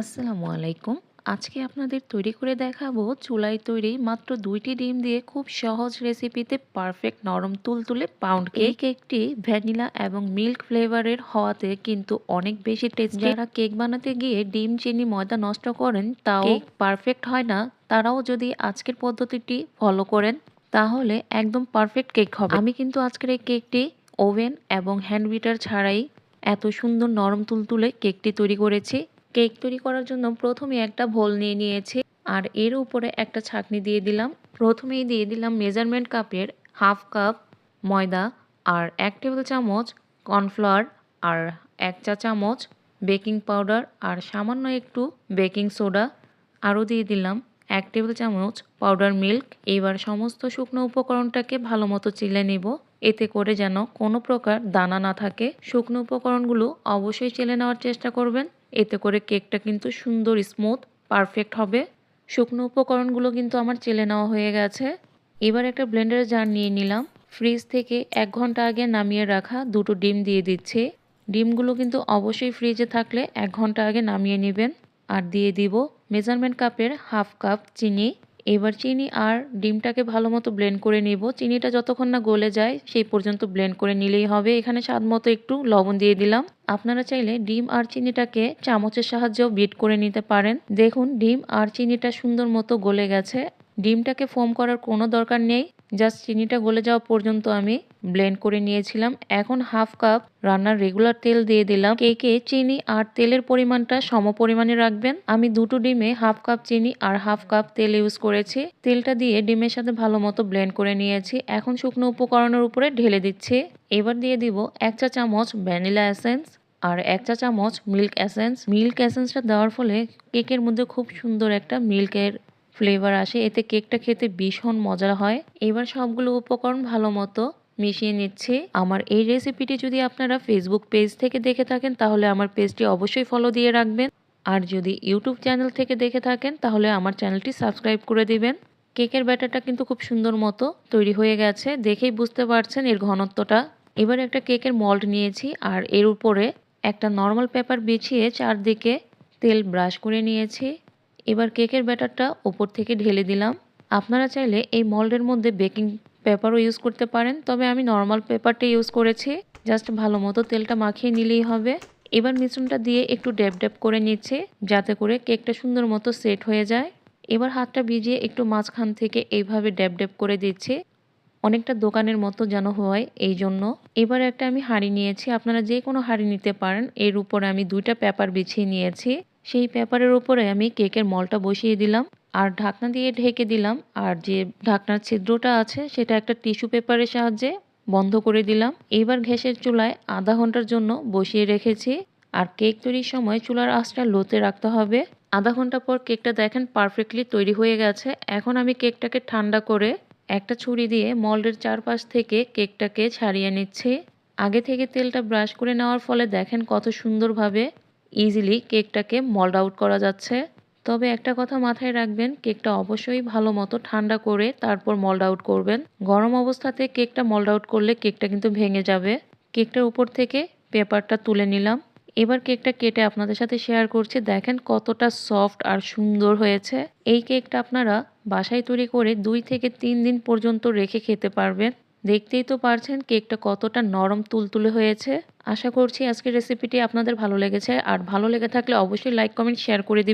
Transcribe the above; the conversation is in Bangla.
আসসালামু আলাইকুম। আজকে আপনাদের তৈরি করে দেখাবো চুলায় তৈরি মাত্র দুইটি ডিম দিয়ে খুব সহজ রেসিপিতে পারফেক্ট নরম তুলতুলে পাউন্ড কেক কেকটি ভ্যানিলা এবং মিল্ক ফ্লেভারের হওয়াতে কিন্তু অনেক বেশি টেস্টি যারা কেক বানাতে গিয়ে ডিম চিনি ময়দা নষ্ট করেন তাও পারফেক্ট হয় না। তারাও যদি আজকের পদ্ধতিটি ফলো করেন তাহলে একদম পারফেক্ট কেক হবে। আমি কিন্তু আজকের এই কেকটি ওভেন এবং হ্যান্ড বিটার ছাড়াই এত সুন্দর নরম তুলতুলে কেকটি তৈরি করেছি। কেক তৈরি করার জন্য প্রথমে একটা ভোল নিয়ে নিয়েছি আর এর উপরে একটা ছাকনি দিয়ে দিলাম। প্রথমেই দিয়ে দিলাম মেজারমেন্ট কাপের হাফ কাপ ময়দা আর এক টেবিল চামচ কর্নফ্লাওয়ার আর এক চা চামচ বেকিং পাউডার আর সামান্য একটু বেকিং সোডা। আরও দিয়ে দিলাম এক টেবিল চামচ পাউডার মিল্ক। এবার সমস্ত শুকনো উপকরণটাকে ভালো মতো চিলে নেব। এতে করে যেন কোনো প্রকার দানা না থাকে। শুকনো উপকরণগুলো অবশ্যই চেলে নেওয়ার চেষ্টা করবেন। এতে করে কেকটা কিন্তু সুন্দর স্মুথ পারফেক্ট হবে। শুকনো উপকরণগুলো কিন্তু আমার চেলে নেওয়া হয়ে গেছে। এবার একটা ব্লেন্ডার জার নিয়ে নিলাম। ফ্রিজ থেকে এক ঘণ্টা আগে নামিয়ে রাখা দুটো ডিম দিয়ে দিচ্ছি। ডিমগুলো কিন্তু অবশ্যই ফ্রিজে থাকলে এক ঘণ্টা আগে নামিয়ে নেবেন। আর দিয়ে দিব মেজারমেন্ট কাপের হাফ কাপ চিনি। এবার চিনি আর ডিমটাকে ভালো মতো ব্লেন্ড করে নেব। চিনিটা যতক্ষণ না গলে যায়, সেই পর্যন্ত ব্লেন্ড করে নিলেই হবে। এখানে স্বাদ মতো একটু লবণ দিয়ে দিলাম। আপনারা চাইলে ডিম আর চিনিটাকে চামচের সাহায্যেও বিট করে নিতে পারেন। দেখুন, ডিম আর চিনিটা সুন্দর মতো গলে গেছে। ডিমটাকে ফোম করার কোনো দরকার নেই। জাস্ট চিনিটা গলে যাওয়া পর্যন্ত আমি ব্লেন্ড করে নিয়েছিলাম। এখন হাফ কাপ রান্নার রেগুলার তেল দিয়ে দিলাম। কেকে চিনি আর তেলের পরিমাণটা সম পরিমাণে রাখবেন। আমি দুটো ডিমে হাফ কাপ চিনি আর হাফ কাপ তেল ইউজ করেছি। তেলটা দিয়ে ডিমের সাথে ভালো মতো ব্লেন্ড করে নিয়েছি। এখন শুকনো উপকরণের উপরে ঢেলে দিচ্ছি। এবার দিয়ে দিব এক চা চামচ ভ্যানিলা এসেন্স আর এক চা চামচ মিল্ক এসেন্স মিল্ক এসেন্সটা দেওয়ার ফলে কেকের মধ্যে খুব সুন্দর একটা মিল্কের ফ্লেভার আসে। এতে কেকটা খেতে ভীষণ মজা হয়। এবার সবগুলো উপকরণ ভালো মতো মিশিয়ে নিচ্ছি। আমার এই রেসিপিটি যদি আপনারা ফেসবুক পেজ থেকে দেখে থাকেন, তাহলে আমার পেজটি অবশ্যই ফলো দিয়ে রাখবেন। আর যদি ইউটিউব চ্যানেল থেকে দেখে থাকেন, তাহলে আমার চ্যানেলটি সাবস্ক্রাইব করে দিবেন। কেকের ব্যাটারটা কিন্তু খুব সুন্দর মতো তৈরি হয়ে গেছে। দেখেই বুঝতে পারছেন এর ঘনত্বটা। এবার একটা কেকের মল্ট নিয়েছি, আর এর উপরে একটা নর্মাল পেপার বিছিয়ে চারদিকে তেল ব্রাশ করে নিয়েছি। এবার কেকের ব্যাটারটা ওপর থেকে ঢেলে দিলাম। আপনারা চাইলে এই মল্ডের মধ্যে বেকিং পেপারও ইউজ করতে পারেন, তবে আমি নর্মাল পেপারটা ইউজ করেছি। জাস্ট ভালো মতো তেলটা মাখিয়ে নিলেই হবে। এবার মিশ্রণটা দিয়ে একটু ড্যাপ ড্যাপ করে নিচ্ছে, যাতে করে কেকটা সুন্দর মতো সেট হয়ে যায়। এবার হাতটা ভিজিয়ে একটু মাঝখান থেকে এইভাবে ড্যাপ ড্যাপ করে দিচ্ছে। অনেকটা দোকানের মতো যেন হয় এই জন্য। এবার একটা আমি হাঁড়ি নিয়েছি, আপনারা যে কোনো হাঁড়ি নিতে পারেন। এর উপরে আমি দুইটা পেপার বিছিয়ে নিয়েছি। সেই পেপারের উপরে আমি কেকের মলটা বসিয়ে দিলাম, আর ঢাকনা দিয়ে ঢেকে দিলাম, আর যে ঢাকনার ছিদ্রটা আছে সেটা একটা টিস্যু পেপারের সাহায্যে বন্ধ করে দিলাম। এইবার ঘ্যাসের চুলায় আধা ঘণ্টার জন্য বসিয়ে রেখেছি, আর কেক তৈরির সময় চুলার আঁচটা লোতে রাখতে হবে। আধা ঘণ্টা পর কেকটা দেখেন পারফেক্টলি তৈরি হয়ে গেছে। এখন আমি কেকটাকে ঠান্ডা করে একটা ছুরি দিয়ে মল্ডের চারপাশ থেকে কেকটাকে ছাড়িয়ে নিচ্ছি। আগে থেকে তেলটা ব্রাশ করে নেওয়ার ফলে দেখেন কত সুন্দরভাবে ইজিলি কেকটাকে মল্ড আউট করা যাচ্ছে। তবে একটা কথা মাথায় রাখবেন, কেকটা অবশ্যই ভালো মতো ঠান্ডা করে তারপর মল্ড আউট করবেন। গরম অবস্থাতে কেকটা মল্ড আউট করলে কেকটা কিন্তু ভেঙে যাবে। কেকটার উপর থেকে পেপারটা তুলে নিলাম। এবার কেকটা কেটে আপনাদের সাথে শেয়ার করছি। দেখেন কতটা সফট আর সুন্দর হয়েছে। এই কেকটা আপনারা বাসায় তৈরি করে দুই থেকে তিন দিন পর্যন্ত রেখে খেতে পারবেন। দেখতেই তো পারছেন কেকটা কতটা নরম তুলতুলে হয়েছে। আশা করছি আজকের রেসিপিটি আপনাদের ভালো লেগেছে। আর ভালো লেগে থাকলে অবশ্যই লাইক কমেন্ট শেয়ার করে দিবেন।